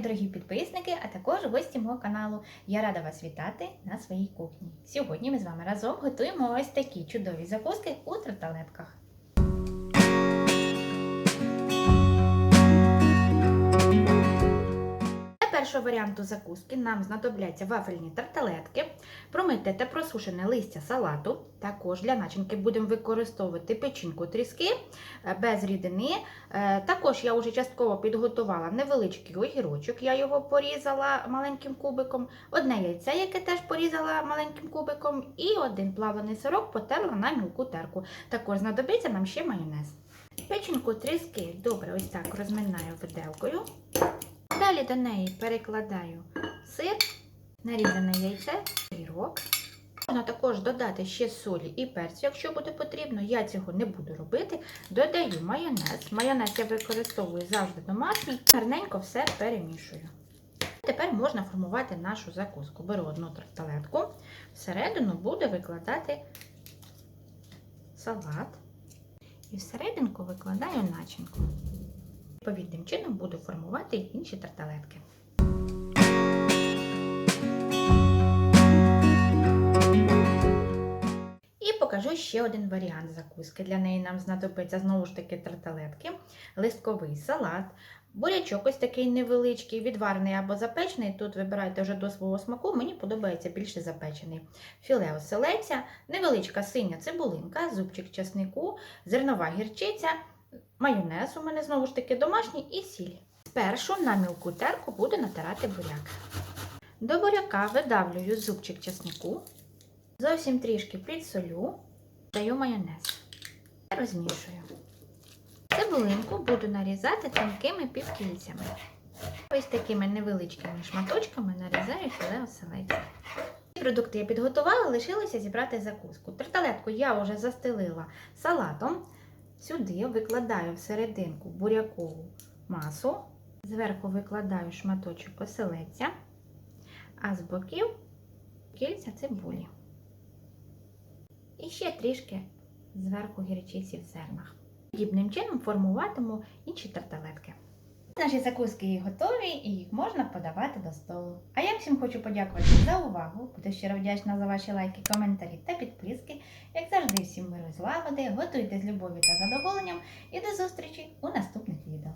дорогі підписники, а також гості мого каналу. Я рада вас вітати на своїй кухні. Сьогодні ми з вами разом готуємо ось такі чудові закуски у тарталетках. Першого варіанту закуски нам знадобляться вафельні тарталетки, промите та просушене листя салату. Також для начинки будемо використовувати печінку тріски е, без рідини. Е, Також я вже частково підготувала невеличкий огірочок, я його порізала маленьким кубиком, одне яйце, яке теж порізала маленьким кубиком, і один плавлений сирок потерла на мілку терку. Також знадобиться нам ще майонез. Печінку тріски добре ось так розминаю виделкою. Далі до неї перекладаю сир, нарізане яйце, огірок. Можна також додати ще солі і перцю, якщо буде потрібно. Я цього не буду робити. Додаю майонез. Майонез я використовую завжди домашній. Гарненько все перемішую. Тепер можна формувати нашу закуску. Беру одну тарталетку, всередину буду викладати салат. І всерединку викладаю начинку. Відповідним чином буду формувати інші тарталетки. І покажу ще один варіант закуски. Для неї нам знадобиться знову ж таки тарталетки, листковий салат, бурячок ось такий невеличкий, відварений або запечений. Тут вибирайте вже до свого смаку, мені подобається більше запечений. Філе оселеця, невеличка синя цибулинка, зубчик часнику, зернова гірчиця, майонез у мене знову ж таки домашній і сіль. Спершу на мілку терку буду натирати буряк. До буряка видавлюю зубчик часнику. Зовсім трішки підсолю, даю майонез. Розмішую. Цибулинку буду нарізати тонкими півкільцями. Ось такими невеличкими шматочками нарізаю філе оселедця. Ці продукти я підготувала, лишилося зібрати закуску. Тарталетку я вже застелила салатом. Сюди викладаю всерединку бурякову масу, зверху викладаю шматочок оселедця, а з боків кільця цибулі. І ще трішки зверху гірчиці в зернах. Подібним чином формуватиму інші тарталетки. Наші закуски готові і їх можна подавати до столу. А я всім хочу подякувати за увагу. Буду щиро вдячна за ваші лайки, коментарі та підписки. Як завжди, всім миру злагоди, готуйте з любов'ю та задоволенням і до зустрічі у наступних відео.